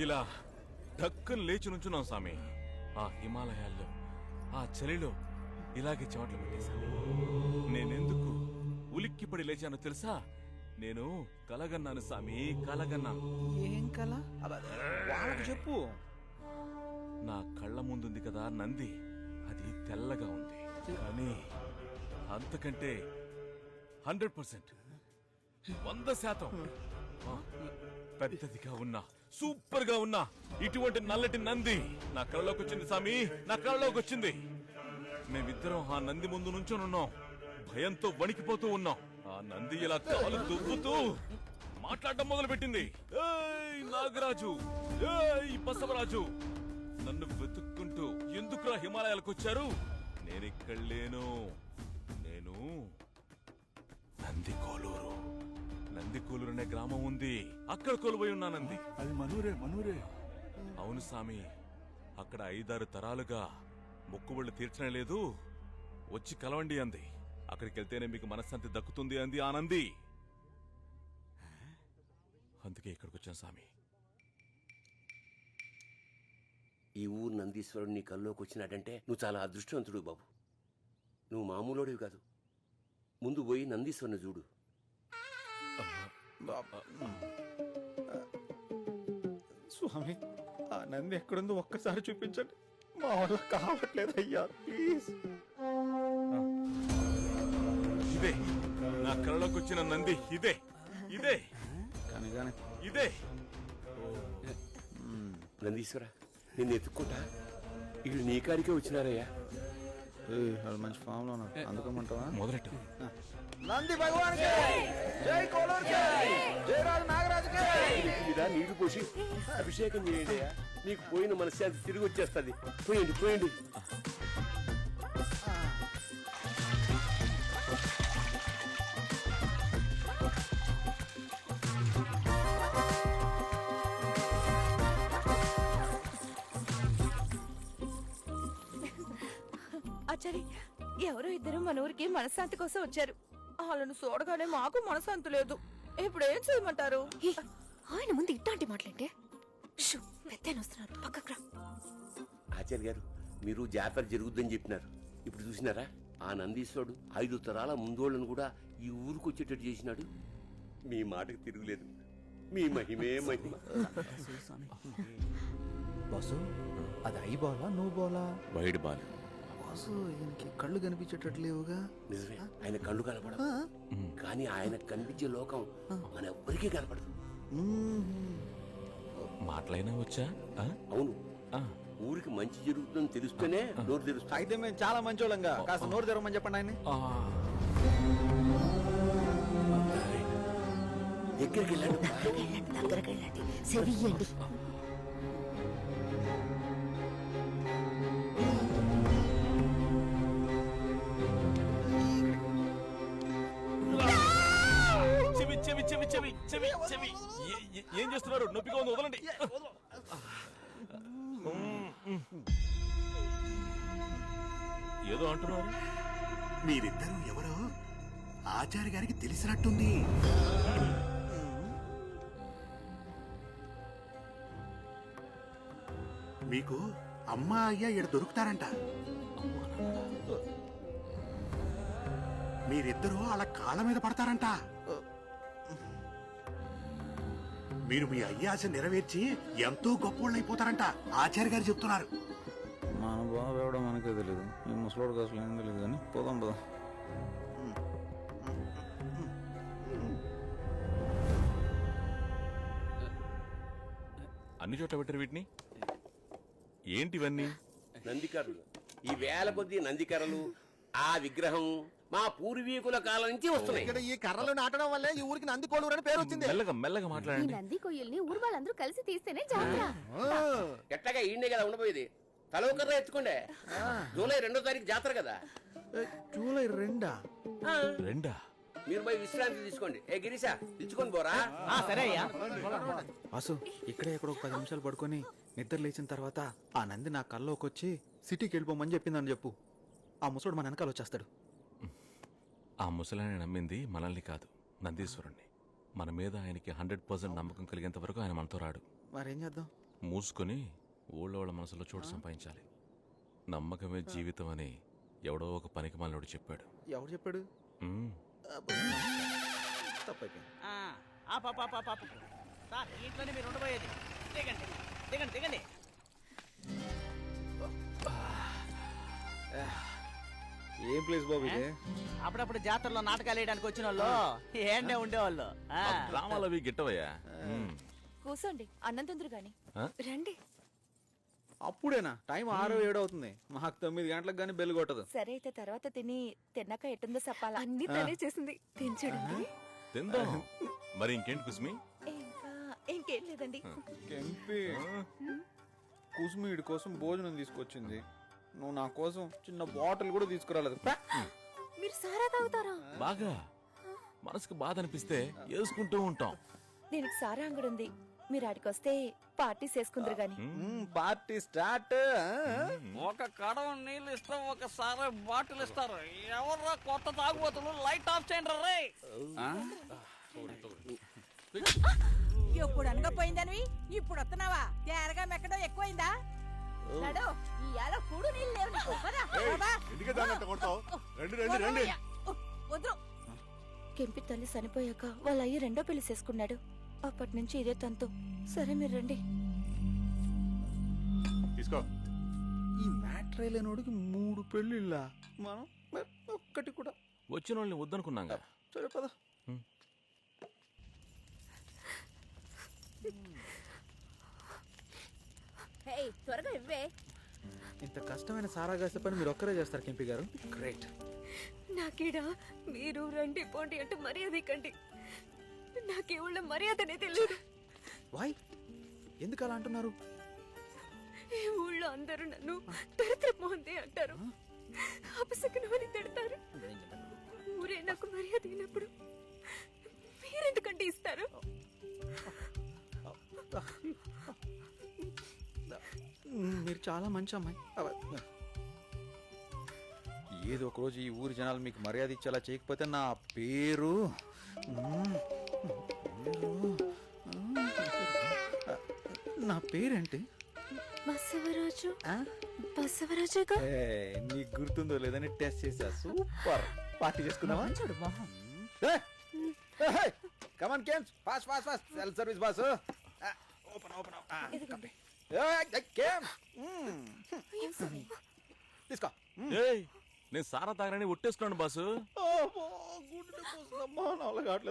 ఇలా డక్కుని లేచి నుంచున్నాం స్వామి. ఆ హిమాలయాల్లో ఆ చలిలో ఇలాగే చెమటలు పెట్టేశాను. నేనెందుకు ఉలిక్కిపడి లేచానో తెలుసా? నేను కలగన్నాను స్వామి కలగన్నాను. ఏం కల? వాళ్ళకి చెప్పు. నా కళ్ళ ముందుంది కదా నంది. అది తెల్లగా ఉంది. కానీ అంతకంటే హండ్రెడ్ పర్సెంట్ వంద శాతం పెద్దదిగా ఉన్నా. సూపర్గా ఉన్నా ఇటువంటి నల్లటి నంది నా కళ్ళలోకి వచ్చింది సామి. నా కళ్ళలోకి వచ్చింది. మేమిద్దరం ఆ నంది ముందు నుంచొని ఉన్నాం. భయంతో వణికిపోతూ ఉన్నాం. ఆ నంది ఇలా కాలు దువ్వుతూ మాట్లాడటం మొదలు పెట్టింది ఏయ్ నాగరాజు! ఏయ్ బసవరాజు! నన్ను వెతుక్కుంటూ ఎందుకురా హిమాలయాలకు వచ్చారు? నేనిక్కడ లేను నేను నంది కోలూరు. నంది కోలూరు అనే గ్రామం ఉంది. అక్కడ కొలువై ఉన్నా నంది అది మనూరే మనూరే. అవును స్వామి అక్కడ ఐదారు తరాలుగా మొక్కుబళ్ళు తీర్చడం లేదు. వచ్చి కలవండి అంది. అక్కడికి వెళ్తేనే మీకు మనశ్శాంతి దక్కుతుంది అంది ఆనంది. అందుకే ఇక్కడికి వచ్చాను స్వామి ఈ ఊరు నందీశ్వరుడు నీ కల్లోకి వచ్చినాడంటే నువ్వు చాలా అదృష్టవంతుడు బాబు. నువ్వు మామూలోడివి కాదు. ముందు పోయి నందీశ్వరుని చూడు. స్వామి ఆ నంది ఎక్కడుందో ఒక్కసారి చూపించండి. మా వల్ల కావట్లేదు అయ్యా ప్లీజ్. ఇదే నా కళ్ళలోకి వచ్చిన నంది ఇదే ఇదే. కానీ కానీ ఇదే నందీశ్వర నిన్ను ఎత్తుక్కుంటా? వీళ్ళు నీ కాడికే వచ్చినారయ్యా. వాళ్ళు మంచి ఫామ్లో ఉన్నారు. అందుకోమంటావా? మొదలెట్టు. నంది భగవాన్ జై! కోలూరు జై రాజు నాగరాజు మీద నీళ్ళు పోసి అభిషేకం చేయండి నీకు పోయిన మనశ్శాంతి తిరిగి వచ్చేస్తుంది. పోయండి పోయండి. ఆచారి ఎవరో ఇద్దరు మన ఊరికి మనశ్శాంతి కోసం వచ్చారు. వాళ్ళను చూడగానే మాకు మనశ్శాంతి లేదు. ఇప్పుడు ఏం చేయమంటారు? ఏ, ఆయన ముందు ఇట్లాంటి మాటలంటే వస్తున్నారు. పక్కకు రా. ఆచార్య గారు మీరు జాతర జరుగుద్దని చెప్పినారు. ఇప్పుడు చూసినారా? ఆ నందీశ్వరుడు ఐదు తరాల ముందోళ్ళను కూడా ఈ ఊరికి వచ్చేటట్టు చేసినాడు. మీ మాటకు తిరుగులేదు. మీ మహిమే మహిమ. బాసు అది ఐ బాలా నో బాలా వైడ్ బాల్. బాసు ఈయనకి కళ్ళు కనిపించేటట్లేవుగా నిజమే. ఆయన కళ్ళు కనపడదు కానీ ఆయన కనిపించే లోకం మన ఎవ్వరికీ కనపడదు. మాటలైనా వచ్చా? ఆ? అవును. ఆ. ఊరికి మంచి జరుగుతుందని తెలుస్తేనే నోరు తెలుస్తుంది అయితే మేము చాలా మంచోళ్ళంగా. కాస్త నోరు తెరవమని చెప్పండి ఆయన ఆ. దగ్గరికి వెళ్ళండి. దగ్గరకు వెళ్ళండి. ఏ- చేస్తున్నారు నొప్పిగా ఉంది వదలండి. ఏదో అంటున్నారు. మీరిద్దరూ ఎవరో ఆచార్య గారికి తెలిసినట్టుంది. మీకు అమ్మ అయ్య ఇక్కడ దొరుకుతారంట. మీరిద్దరూ వాళ్ళ కాళ్ళ మీద పడతారంట. మీరు మీ అయ్యాశ నెరవేర్చి ఎంతో గొప్పోళ్ళు అయిపోతారంట ఆచార్య గారు చెప్తున్నారు. మన బాబు ఎవడో మనకే తెలియదు ఈ ముసలోడికి అసలు ఏం తెలియదు కానీ పోదాం పోదాం. అన్ని చోట్ల పెట్టారు వీటిని? ఏంటివన్నీ నందికరులు. ఈ వేల కొద్ది నందికరలు ఆ విగ్రహం మా పూర్వీకుల కాలం నుంచి వస్తున్నాయి. ఇక్కడ ఈ కర్రలు నాటడం వల్లే ఈ ఊరికి నందికోలూరు అని పేరు వచ్చింది. మెల్లగా మెల్లగా ఈ మాట్లాడండి నంది కొయ్యల్ని ఊరు వాళ్ళందరూ కలిసి తీస్తేనే జాతర. ఎట్టగా ఈయనే కదా ఉండబోయేది? తల ఒకర్ర ఎత్తుకోండి. జూలై రెండో తారీఖు జాతర కదా. జూలై రెండా? రెండా? మీరు పోయి విశ్రాంతి తీసుకోండి. ఏ గిరీశా ఇచ్చుకొని పోరా? వాసు ఇక్కడే ఎక్కడ ఒక పది నిమిషాలు పడుకొని నిద్ర లేచిన తర్వాత ఆ నంది నా కల్లోకి వచ్చి సిటీకి వెళ్ళిపోమని చెప్పిందని చెప్పు. ఆ ముసడు మన వెనకాల వచ్చేస్తాడు. ఆ ముసలాయన నమ్మింది మనల్ని కాదు నందీశ్వరుణ్ణి. మన మీద ఆయనకి హండ్రెడ్ పర్సెంట్ నమ్మకం కలిగేంత వరకు ఆయన మనతో రాడు. మరేం చేద్దాం? మూసుకొని ఊళ్ళో వాళ్ళ మనసులో చోటు సంపాదించాలి. నమ్మకమే జీవితం అని ఎవడో ఒక పనికి మాలినోడు చెప్పాడు. ఎవరు చెప్పాడు? మ్మ్. తప్పైపోయింది. ఆ, ఆ పాప పాప పాప సార్ ఈ ఇంట్లోనే మీరు ఉండబోయేది దిగండి దిగండి దిగండి. ఏం ప్లేస్ బాబు ఇది? అప్పుడప్పుడు జాతరలో నాటకాలు వేయడానికి వచ్చిన వాళ్ళు ఏండే ఉండేవాళ్ళు. ఆ. ఆ డ్రామాలు అవి గిట్టవయ్యా. కూసోండి అన్నం తొందర గాని? రండి. అప్పుడేనా? టైం ఆరో ఏడు అవుతుంది. మాకు తొమ్మిది గంటలకు కానీ బెల్ కొట్టదు. సరే అయితే తర్వాత తిని తిన్నాక ఎట్టుందో చెప్పాలా? అన్ని తనే చేసింది. తినచడండి తిందాం. మరి ఇంకేంటి కుస్మి? ఇంకా ఇంకేం లేదండి. కెంపి. కుసుమి వీడి కోసం భోజనం తీసుకొచ్చింది. నువ్వు నా కోసం చిన్న బాటిల్ కూడా తీసుకురాలేదు. మీరు సారా తాగుతారా? బాగా. మనసుకు బాధ అనిపిస్తే వేసుకుంటూ ఉంటాం. దీనికి సారా అంగడి ఉంది మీరు ఆడికి వస్తే పార్టీ చేసుకుందరు గాని. Party start. ఒక కడవ నీళ్ళు ఇస్తాం ఒక సారా బాటిల్ ఇస్తారు. ఎవర్రా కొత్త తాగుబోతులు? లైట్ ఆఫ్ చేయండి రే. ఎప్పుడు అనకపోయిందనివి? ఇప్పుడు వస్తున్నావా? తేరగా మెక్కడం ఎక్కువైందా? నడు ఇవాళ కూడు నీళ్ళు లేవు నీకు. పద, పద. ఎందుకే దాన్ని అంత కొడతావు. రండి రండి రండి. ఓ, వద్దు కెంపి తల్లి చనిపోయాక వాళ్ళ అయ్య రెండో పెళ్ళి చేసుకున్నాడు. అప్పటి నుంచి ఇదే తంతు. సరే మీరు రండి. తీసుకో. ఈ మ్యాటర్ లేనోడికి మూడు పెళ్ళిళ్ళ. మనం ఒక్కటి కూడా. వచ్చిన వాళ్ళని వద్దనుకున్నాగా. సరే పద. హే త్వరగా ఇవ్వే. ఇంత కష్టమైన సారా కాసే పని మీరు ఒక్కరే చేస్తారు కెంపి గారు. గ్రేట్ నాకీడ మీరు రండి పోండి అంటే మర్యాద ఇకండి నాకే ఊళ్ళ మర్యాదనే తెలియదు వాయ్ ఎందుకు అలా అంటున్నారు? ఈ ఊళ్ళో అందరూ నన్ను దరిద్ర మోహంది అంటారు అపశకనమని తిడతారు. ఊరే నాకు మర్యాద అయినప్పుడు మీరెందుకంటే ఇస్తారు? మ్మ్, మీరు చాలా మంచి అమ్మాయి. ఏదో ఒక రోజు ఈ ఊరి జనాలు మీకు మర్యాద ఇచ్చేలా చేయకపోతే నా పేరు? నా పేరేంటి? బసవరాజు. ఏ, నీకు గుర్తుందో లేదని టెస్ట్ చేసా సూపర్. పార్టీ చేసుకుందామా? చూడు మొహం. Come on కేమ్స్. Fast fast fast. Cell service boss. Open open తీసుకో. ఏయ్ నేను సారా తాగనని ఒట్టేసుకున్నాను బాసు.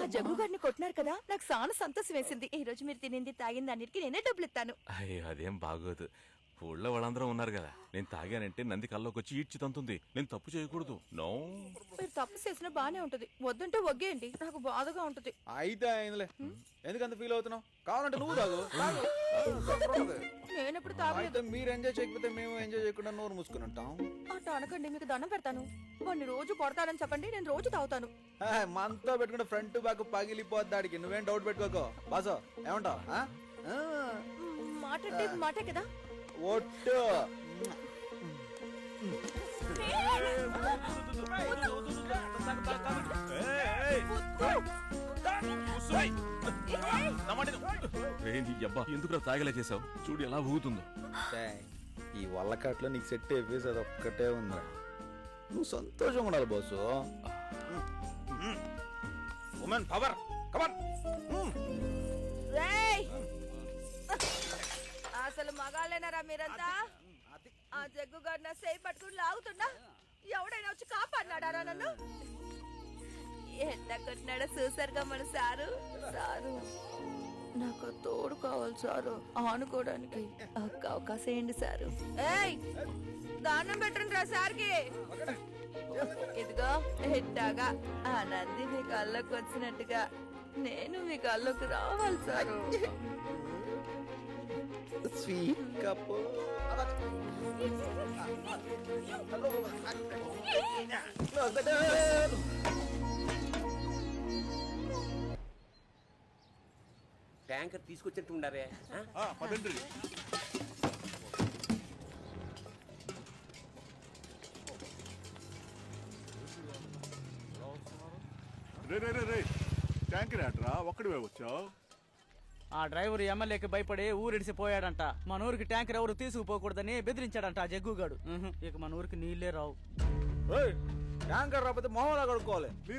ఆ జగ్గు గారిని కొట్టినారు కదా నాకు చాలా సంతోషం వేసింది. ఈ రోజు మీరు తినింది తాగింది అన్నిటికీ నేనే డబ్బులు ఇస్తాను అయ్యో అదేం బాగోదు. ఊళ్ళో వాళ్ళందరూ ఉన్నారు కదా. నేను తాగానంటే నంది కల్లోకి వచ్చి ఈడ్చి తంతుంది. నేను తప్పు చేయకూడదు. నో. మీరు తప్పు చేసినా బానే ఉంటది. వద్దంటే వగ్గేయండి. నాకు బాధగా ఉంటది. అయితే అయిందిలే. ఎందుకంత ఫీల్ అవుతున్నావు? కావాలంటే నువ్వు తాగు. తాగు. తప్పదు. నేను ఇప్పుడు తాగలేదు అయితే మీరు ఎంజాయ్ చేయకపోతే మేము ఎంజాయ్ చేయకుండా నోరు మూసుకుని ఉంటాం. అట్లా అనకండి మీకు దండం పెడతాను. వాడిని రోజు కొడతానని చెప్పండి నేను రోజు తాగుతాను. ఆ, మనతో పెట్టుకుంటే ఫ్రంట్ బ్యాక్ పగిలిపోద్దాడికి నువ్వేం డౌట్ పెట్టుకోకో. బాసో ఏమంటావు? ఆ? ఆ, మ్, మాట అంటే మాటే కదా? ఒట్టు. అబ్బా ఎందుకురా తాగలే చేసావు చూడు ఎలా ఊగుతుందో. ఛాయ్, ఈ వల్లకాట్లో నీకు సెట్ అయిపోయేసి అది ఒక్కటే ఉందా నువ్వు సంతోషంగా ఉండాలి బాసు. ఉమెన్ పవర్ కమన్ రేయ్! అసలు మగాళ్ళేనారా మీరంతా? ఆ జగ్గు గారు నా సేయి పట్టుకుని లాగుతున్నా. ఎవడైనా వచ్చి కాపాడినాడా నన్ను? ఎంత కొట్టినాడో చూసారుగా మన సారు. తోడు కావాలి సారు. ఆనుకోవడానికి ఒక్క అవకాశం ఏంటి సారు? ఏయ్ దానం పెట్టండి రా సార్కి. ఇదిగో ఎట్టాగా ఆ నంది మీ కళ్ళకు వచ్చినట్టుగా నేను మీ కళ్ళకు రావాలి సారు. స్వీట్ కప్పు ట్యాంకర్ తీసుకొచ్చినట్టు ఉండారే? ఆ? పదండి రే రే రే రే. ట్యాంకర్ ఆటరా ఒక్కడివే వచ్చావు? ఆ డ్రైవర్ ఎమ్మెల్యేకి భయపడి ఊరిడిసిపోయాడంట మన ఊరికి ట్యాంకర్ ఎవరు తీసుకుపోకూడదని బెదిరించాడంట ఆ జగ్గుగాడు. ఇక మన ఊరికి నీళ్ళే రావు. ట్యాంకర్ రాకపోతే మొహంలో కడుక్కోవాలి.